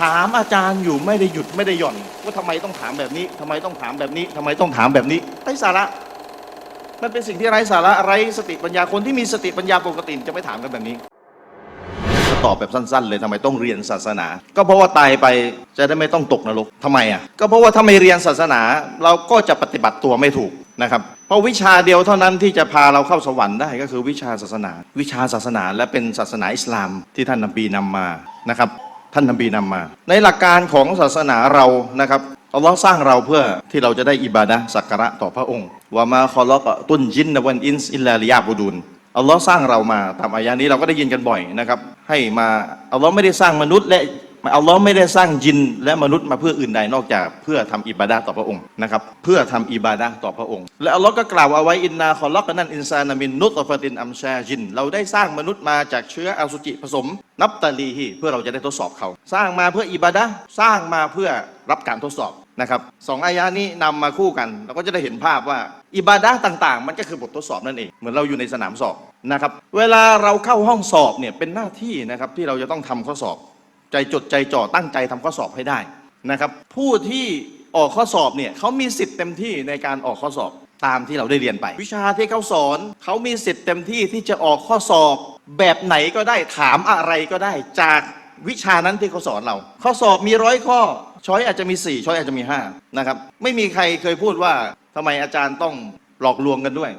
ถามอาจารย์อยู่ไม่ได้หยุดไม่ได้หย่อน ว่าทำไมต้องถามแบบนี้ทำไมต้องถามแบบนี้ทำไมต้องถามแบบนี้ไร้สาระ มันเป็นสิ่งที่ไร้สาระไร้สติปัญญาคนที่มีสติปัญญาปกติจะไม่ถามกันแบบนี้ตอบแบบสั้นๆ เลยทำไมต้องเรียนศาสนา ก็เพราะว่าตายไปจะได้ไม่ต้องตกนรกทำไมอะก็เพราะว่าถ้าไม่เรียนศาสนา เราก็จะปฏิบัติตัวไม่ถูกนะครับเพราะวิชาเดียวเท่านั้นที่จะพาเราเข้าสวรรค์ได้ก็คือวิชาศาสนา วิชาศาสนาและเป็นศาสนาอิสลามที่ท่านนบีนำมานะครับ ท่านนบีนำมา ในหลักการของศาสนาเรานะครับอัลลอฮ์สร้างเราเพื่อที่เราจะได้อิบาดะสักการะต่อพระองค์ว่ามาคอลกตุนจินนวันอินส์อิลลาลิยาบูดุนอัลลอฮ์สร้างเรามาตามอายะนี้เราก็ได้ยินกันบ่อยนะครับ ให้มาอัลลอฮ์ไม่ได้สร้างมนุษย์และ อัลลอฮ์ไม่ได้สร้างจินและมนุษย์มาเพื่ออื่นใดนอกจากเพื่อทำอิบาดะห์ต่อพระองค์นะครับเพื่อทำอิบาดะห์ต่อพระองค์ และอัลลอฮ์ก็กล่าวเอาไว้อินนาคอลกนั่นอินซานามินนุตอฟตินอัมชาจิน เราได้สร้างมนุษย์มาจากเชื้ออสุจิผสม นับตาลีฮีเพื่อเราจะได้ทดสอบเขา สร้างมาเพื่ออิบาดะห์สร้างมาเพื่อรับการทดสอบนะครับสองอายะนี้นำมาคู่กัน เราก็จะได้เห็นภาพว่าอิบาดะต่างๆ มันก็คือบททดสอบนั่นเอง เหมือนเราอยู่ในสนามสอบนะครับ เวลาเราเข้าห้องสอบเนี่ยเป็นหน้าที่นะครับที่เราจะต้องทำข้อสอบ ใจจดใจจ่อตั้งใจทำข้อสอบให้ได้นะครับผู้ที่ออกข้อสอบเนี่ยเขามีสิทธิ์เต็มที่ในการออกข้อสอบตามที่เราได้เรียนไป วิชาที่เขาสอนเขามีสิทธิ์เต็มที่ที่จะออกข้อสอบ แบบไหนก็ได้ถามอะไรก็ได้ จากวิชานั้นที่เขาสอนเรา ข้อสอบมีร้อยข้อ ช้อยอาจจะมี 4 ช้อยอาจจะมี5นะครับไม่มีใครเคยพูดว่าทำไมอาจารย์ต้องหลอกลวงกันด้วย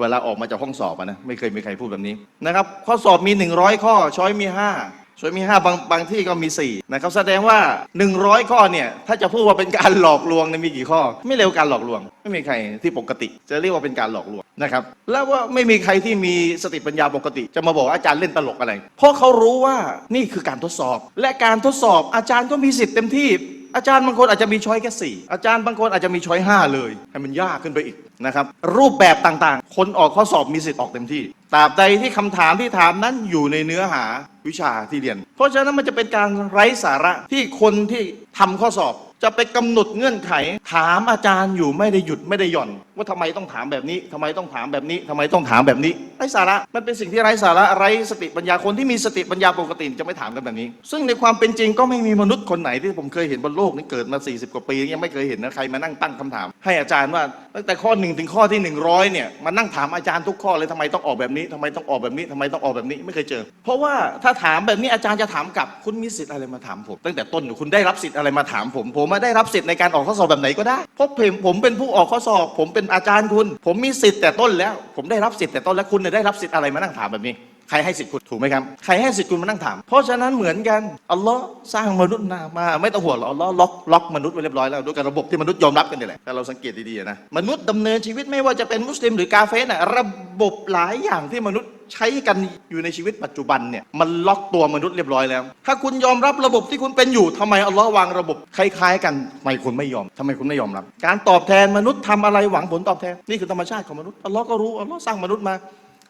เวลาออกมาจากห้องสอบนะไม่เคยมีใครพูดแบบนี้นะครับข้อสอบมี 100 ข้อช้อยมี 5 ช่วยมี 5 บางบางที่ก็มี 4 นะครับ แสดงว่า 100 ข้อเนี่ย ถ้าจะพูดว่าเป็นการหลอกลวงเนี่ยมีกี่ข้อ ไม่เร็วการหลอกลวง ไม่มีใครที่ปกติ จะเรียกว่าเป็นการหลอกลวงนะครับ แล้วว่าไม่มีใครที่มีสติปัญญาปกติ จะมาบอกอาจารย์เล่นตลกอะไร เพราะเขารู้ว่านี่คือการทดสอบ และการทดสอบอาจารย์ก็มีสิทธิ์เต็มที่ อาจารย์บางคนอาจจะมีช้อยแค่สี่อาจารย์บางคนอาจจะมีช้อยห้าเลย ให้มันยากขึ้นไปอีกนะครับ รูปแบบต่างๆ คนออกข้อสอบมีสิทธิ์ออกเต็มที่ตราบใดที่คำถามที่ถามนั้นอยู่ในเนื้อหาวิชาที่เรียน เพราะฉะนั้นมันจะเป็นการไร้สาระที่คนที่ทำข้อสอบ จะไปกำหนดเงื่อนไข ถามอาจารย์อยู่ไม่ได้หยุดไม่ได้หย่อน ว่าทำไมต้องถามแบบนี้ทำไมต้องถามแบบนี้ทำไมต้องถามแบบนี้ไร้สาระมันเป็นสิ่งที่ไร้สาระไร้สติปัญญาคนที่มีสติปัญญาปกติจะไม่ถามกันแบบนี้ ซึ่งในความเป็นจริงก็ไม่มีมนุษย์คนไหนที่ผมเคยเห็นบนโลกนี้เกิดมา 40 กว่าปียังไม่เคยเห็นนะใครมานั่งตั้งคำถาม ให้อาจารย์ว่าตั้งแต่ข้อหนึ่งถึงข้อที่ 100เนี่ยมานั่งถามอาจารย์ทุกข้อเลยทำไมต้องออกแบบนี้ทำไมต้องออกแบบนี้ทำไมต้องออกแบบนี้ไม่เคยเจอ เพราะว่าถ้าถามแบบนี้อาจารย์จะถามกลับคุณมีสิทธิ์อะไรมาถามผมตั้งแต่ต้นคุณได้รับสิทธิ์อะไรมาถามผมผมมาได้รับสิทธิ์ในการออกข้อสอบแบบไหนก็ได้ เพราะผมผมเป็นผู้ออกข้อสอบ ผมเป็นอาจารย์คุณ ผมมีสิทธิ์แต่ต้นแล้ว ผมได้รับสิทธิ์แต่ต้นแล้วคุณเนี่ยได้รับสิทธิ์อะไรมานั่งถามแบบนี้ ใครให้สิทธิ์คุณถูกไหมครับ ใครให้สิทธิ์คุณมานั่งถาม เพราะฉะนั้นเหมือนกันอัลลอฮ์สร้างมนุษย์มาไม่ต้องห่วงหรอกอัลลอฮ์ล็อกล็อกมนุษย์ไว้เรียบร้อยแล้วด้วยการระบบที่มนุษย์ยอมรับกันนี่แหละแต่เราสังเกตดีๆนะมนุษย์ดำเนินชีวิตไม่ว่าจะเป็นมุสลิมหรือกาเฟสน่ะระบบหลายอย่างที่มนุษย์ใช้กันอยู่ในชีวิตปัจจุบันเนี่ยมันล็อกตัวมนุษย์เรียบร้อยแล้ว ถ้าคุณยอมรับระบบที่คุณเป็นอยู่ทำไมอัลลอฮ์วางระบบคล้ายๆ กันทำไมคุณไม่ยอมทำไมคุณไม่ยอมรับ การตอบแทนมนุษย์ทำอะไรหวังผลตอบแทนนี่คือธรรมชาติของมนุษย์อัลลอฮ์ก็รู้อัลลอฮ์สร้างมนุษย์มา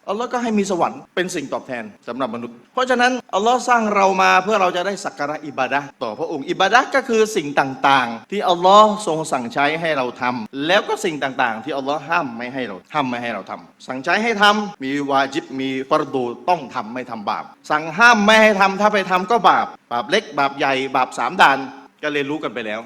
อัลลอฮ์ก็ให้มีสวรรค์เป็นสิ่งตอบแทนสำหรับมนุษย์ เพราะฉะนั้นอัลลอฮ์สร้างเรามาเพื่อเราจะได้สักการะอิบาดะต่อพระองค์อิบาดะก็คือสิ่งต่างๆ ที่อัลลอฮ์ทรงสั่งใช้ให้เราทำแล้วก็สิ่งต่างๆ ที่อัลลอฮ์ห้ามไม่ให้เราห้ามไม่ให้เราทำสั่งใช้ให้ทำมีวาจิบมีฟารดูต้องทำไม่ทำบาป สั่งห้ามไม่ให้ทำถ้าไปทำก็บาปบาปเล็กบาปใหญ่บาปสามด่านก็เรียนรู้กันไปแล้ว